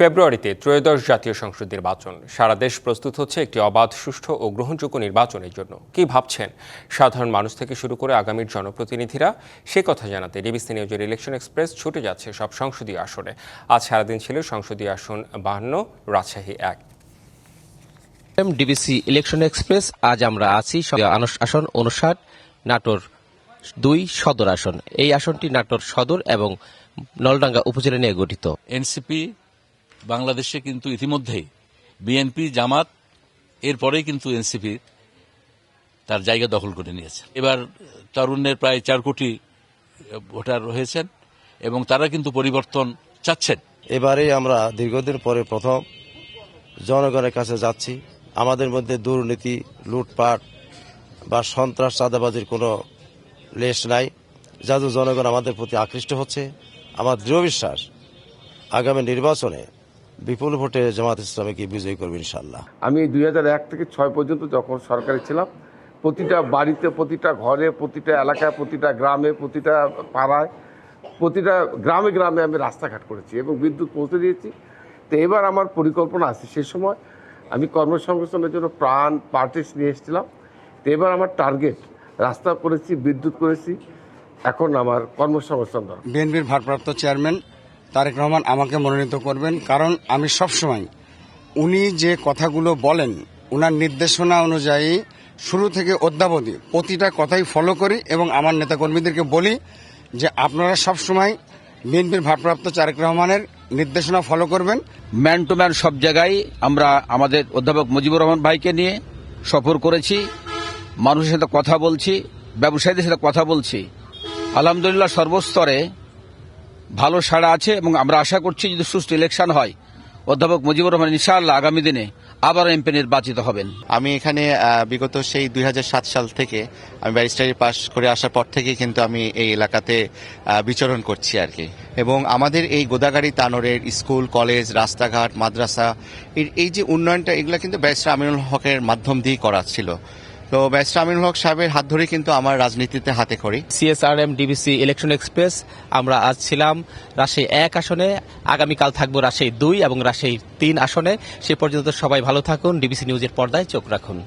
ফেব্রুয়ারিতে ত্রয়োদশ জাতীয় সংসদ নির্বাচন। সারা দেশ প্রস্তুত হচ্ছে একটি অবাধ সুষ্ঠু ও গ্রহণযোগ্য নির্বাচনের জন্য। কি ভাবছেন? সাধারণ মানুষ থেকে শুরু করে আগামীর জনপ্রতিনিধিরা? সে কথা জানাতে ডিবিসি নিউজের ইলেকশন এক্সপ্রেস ছুটে যাচ্ছে সব সংসদীয় আসনে। আজ সারাদিন ছিল সংসদীয় আসন বাহান্ন রাজশাহী এক। এম ডিবিসি ইলেকশন এক্সপ্রেস আজ আমরা আছি আসন উনষাট নাটোর দুই সদর আসন। এই আসনটি নাটোর সদর এবং নলডাঙ্গা উপজেলা নিয়ে গঠিত। এনসিপি বাংলাদেশে কিন্তু ইতিমধ্যেই বিএনপি, জামাত, এরপরেই কিন্তু এনসিপি তার জায়গা দখল করে নিয়েছে। এবার তারুণ্যের প্রায় চার কোটি ভোটার হয়েছেন এবং তারা কিন্তু পরিবর্তন চাচ্ছেন। এবারে আমরা দীর্ঘদিন পরে প্রথম জনগণের কাছে যাচ্ছি। আমাদের মধ্যে দুর্নীতি, লুটপাট বা সন্ত্রাস, চাঁদাবাজির কোনো লেশ নাই। যাদের জনগণ আমাদের প্রতি আকৃষ্ট হচ্ছে। আমার দৃঢ় বিশ্বাস, আগামী নির্বাচনে বিপুল ভোটে জামাত ইসলামীকে বিজয়ী করবে ইনশাল্লাহ আমি দুই এক থেকে ছয় পর্যন্ত যখন সরকারে ছিলাম প্রতিটা বাড়িতে প্রতিটা ঘরে প্রতিটা এলাকায় প্রতিটা গ্রামে প্রতিটা পাড়ায় প্রতিটা গ্রামে গ্রামে আমি রাস্তাঘাট করেছি এবং বিদ্যুৎ পৌঁছে দিয়েছি। তো এবার আমার পরিকল্পনা আছে সে সময়। আমি কর্মসংস্থানের জন্য প্রাণ পার্টিস নিয়ে এসেছিলাম। তো এবার আমার টার্গেট রাস্তা করেছি বিদ্যুৎ করেছি। এখন আমার কর্মসংস্থান দরকার। বিএনপির ভারপ্রাপ্ত চেয়ারম্যান তারেক রহমান আমাকে মনোনীত করবেন, কারণ আমি সবসময় উনি যে কথাগুলো বলেন ওনার নির্দেশনা অনুযায়ী শুরু থেকে অদ্যাবধি প্রতিটা কথাই ফলো করি এবং আমার নেতাকর্মীদেরকে বলি যে আপনারা সবসময় বিএনপির ভারপ্রাপ্ত তারেক রহমানের নির্দেশনা ফলো করবেন। ম্যান টু ম্যান সব জায়গায় আমরা আমাদের অধ্যাপক মুজিবুর রহমান ভাইকে নিয়ে সফর করেছি, মানুষের সাথে কথা বলছি, ব্যবসায়ীদের সাথে কথা বলছি। আলহামদুলিল্লাহ সর্বস্তরে ভালো সাড়া আছে এবং আমরা আশা করছি যদি সুষ্ঠু ইলেকশন হয়, অধ্যাপক মুজিবুর রহমান ইনশাআল্লাহ আগামী দিনে আবার এমপি নির্বাচিত হবেন। আমি এখানে বিগত সেই দুই হাজার সাত সাল থেকে আমি ব্যারিস্টারি পাশ করে আসার পর থেকেই কিন্তু আমি এই এলাকাতে বিচরণ করছি আর কি। এবং আমাদের এই গোদাগাড়ি তানোরের স্কুল, কলেজ, রাস্তাঘাট, মাদ্রাসা এই যে উন্নয়নটা, এগুলো কিন্তু ব্যারিস্টার আমিনুল হকের মাধ্যম দিয়েই করা ছিল। তো ব্যারিস্টার আমিনুল হক সাহেবের হাত ধরে কিন্তু আমার রাজনীতিতে হাতে খড়ি। সিএসআরএম ডিবিসি ইলেকশন এক্সপ্রেস আমরা আজ ছিলাম রাজশাহী এক আসনে, আগামীকাল থাকব রাজশাহী দুই এবং রাজশাহী তিন আসনে। সে পর্যন্ত সবাই ভালো থাকুন ডিবিসি নিউজের পর্দায় চোখ রাখুন।